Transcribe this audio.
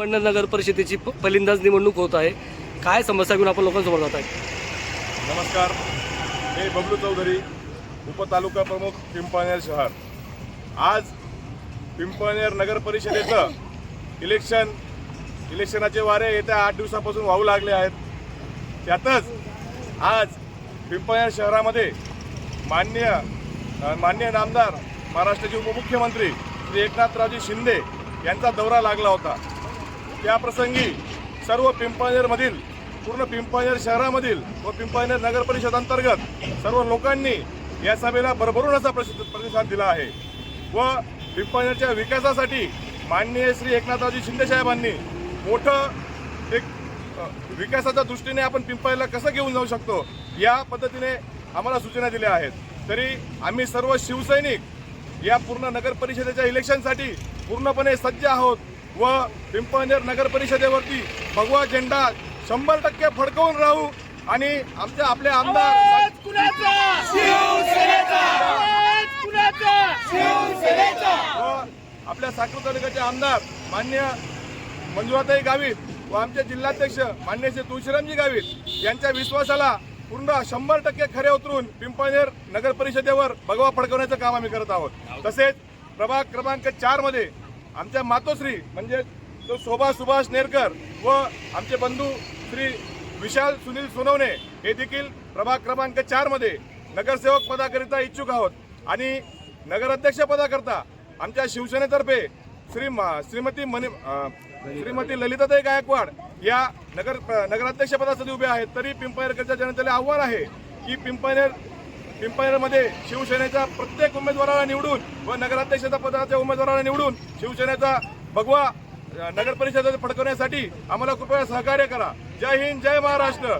पिंपळनेर नगर परिषदेची पहिल्यांदाच निवडणूक होत आहे. काय समस्या घेऊन आपण लोकांसमोर जात आहे नमस्कार. मी बबलू चौधरी उपतालुका प्रमुख पिंपळनेर शहर. आज पिंपळनेर नगर परिषदेचं इलेक्शन इलेक्शनाचे वारे येत्या आठ दिवसापासून वाहू लागले आहेत. त्यातच आज पिंपळनेर शहरामध्ये मान्य मान्य नामदार महाराष्ट्राचे उपमुख्यमंत्री श्री एकनाथरावजी शिंदे यांचा दौरा लागला होता. त्याप्रसंगी सर्व पिंपळनेरमधील पूर्ण पिंपळनेर शहरामधील व पिंपळनेर नगर परिषद अंतर्गत सर्व लोकांनी या सभेला भरभरून असा प्रतिसाद दिला आहे. व पिंपळनेरच्या विकासासाठी माननीय श्री एकनाथरावजी शिंदेसाहेबांनी मोठं एक विकासाच्या दृष्टीने आपण पिंपळनेरला कसं घेऊन जाऊ शकतो या पद्धतीने आम्हाला सूचना दिल्या आहेत. तरी आम्ही सर्व शिवसैनिक या पूर्ण नगर परिषदेच्या इलेक्शनसाठी पूर्णपणे सज्ज आहोत. व पिंपळनेर नगर परिषदेवरती भगवा झेंडा शंभर टक्के फडकवून राहू आणि आमच्या आपले आमदार आपल्या साखर तालुक्याचे आमदार मान्य मंजुळाताई गावित व आमचे जिल्हाध्यक्ष मान्य श्री तुळशीरामजी गावित यांच्या विश्वासाला पूर्ण शंभर टक्के खरे उतरून पिंपळनेर नगर परिषदेवर भगवा फडकवण्याचं काम आम्ही करत आहोत. तसेच प्रभाग क्रमांक चारमध्ये आमच्या मातोश्री म्हणजे तो शोभा सुभाष नेरकर व आमचे बंधू श्री विशाल सुनील सोनवणे हे देखील प्रभाग क्रमांक चारमध्ये नगरसेवक पदाकरिता इच्छुक आहोत. आणि नगराध्यक्ष पदाकरता आमच्या शिवसेनेतर्फे श्री श्रीमती मनी श्रीमती ललिताताई गायकवाड या नगर नगराध्यक्ष पदासाठी उभे आहेत. तरी पिंपळनेरकरच्या जनतेला आव्हान आहे की पिंपळनेर पिंपळनेरमध्ये शिवसेनेच्या प्रत्येक उमेदवाराला निवडून व नगराध्यक्षाच्या पदाच्या उमेदवाराला निवडून शिवसेनेचा भगवा नगर परिषदेत फडकवण्यासाठी आम्हाला कृपया सहकार्य करा. जय हिंद जय महाराष्ट्र.